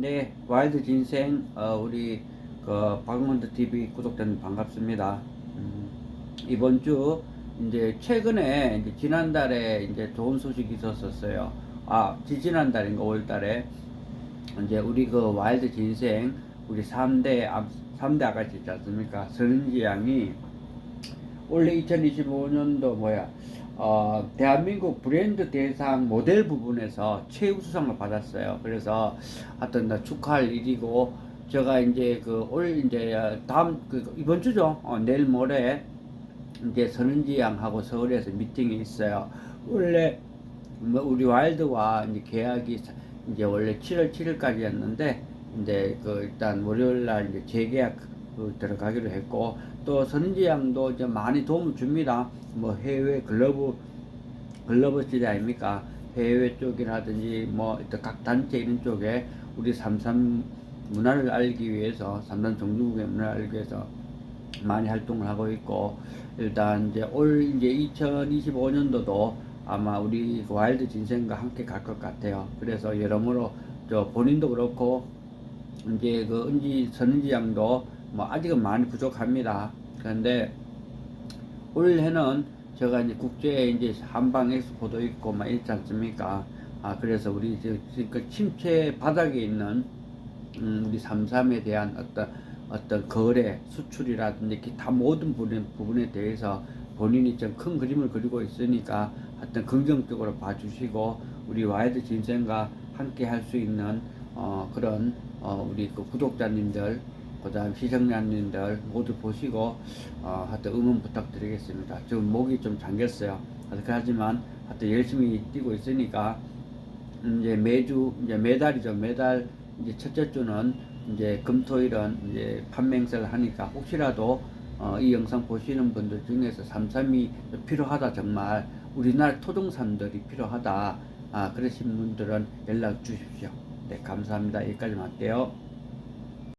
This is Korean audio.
네, 와일드 진생 어, 우리 그 박문드 TV 구독자님 반갑습니다. 음, 이번 주 이제 최근에 이제 지난달에 이제 좋은 소식이 있었었어요. 아, 지지난달인가 5월달에 이제 우리 그 와일드 진생 우리 3대 아, 3대 아가씨 있지 않습니까? 서른지 양이 올해 2025년도 뭐야 어, 대한민국 브랜드 대상 모델 부분에서 최우수상을 받았어요. 그래서 하여튼 나 축하할 일이고 제가 이제 그 올 이제 다음 그 이번 주죠. 어, 내일 모레 이제 선은지 양하고 서울에서 미팅이 있어요. 원래 뭐 우리 와일드와 이제 계약이 사- 이제 원래 7월 7일까지였는데 이제 그 일단 월요일 날 이제 재계약 그 들어가기로 했고 또 선은지 양도 이제 많이 도움을 줍니다. 뭐 해외 글러브 글러브 시대 아닙니까? 해외 쪽이라든지 뭐 일단 각 단체 이런 쪽에 우리 삼삼 문화를 알기 위해서 삼삼 정중국의 문화를 알기 위해서 많이 활동을 하고 있고 일단 이제 올 이제 2025년도도 아마 우리 그 와일드 진생과 함께 갈 것 같아요. 그래서 여러모로 저 본인도 그렇고 이제 그 은지 선은지 양도 뭐 아직은 많이 부족합니다. 그런데 올해는 제가 이제 국제 이제 한방 엑스포도 있고 막 있지 않습니까? 아 그래서 우리 이제 그 침체 바닥에 있는 음, 우리 삼삼에 대한 어떤 어떤 거래 수출이라든지 기타 모든 부분, 부분에 대해서 본인이 좀 큰 그림을 그리고 있으니까 하여튼 긍정적으로 봐주시고 우리 와이드 진생과 함께 할 수 있는 어, 그런 어, 우리 그 구독자님들 그 다음 시청자님들 모두 보시고 어, 하여튼 응원 부탁드리겠습니다. 지금 목이 좀 잠겼어요. 하지만 하여튼 열심히 뛰고 있으니까 이제 매주 이제 매달이죠. 매달 이제 첫째 주는 이제 금토일은 이제 판매 행사를 하니까 혹시라도 어, 이 영상 보시는 분들 중에서 삼삼이 필요하다 정말 우리나라 토종산들이 필요하다 아, 그러신 분들은 연락 주십시오. 네 감사합니다. 여기까지 할게요.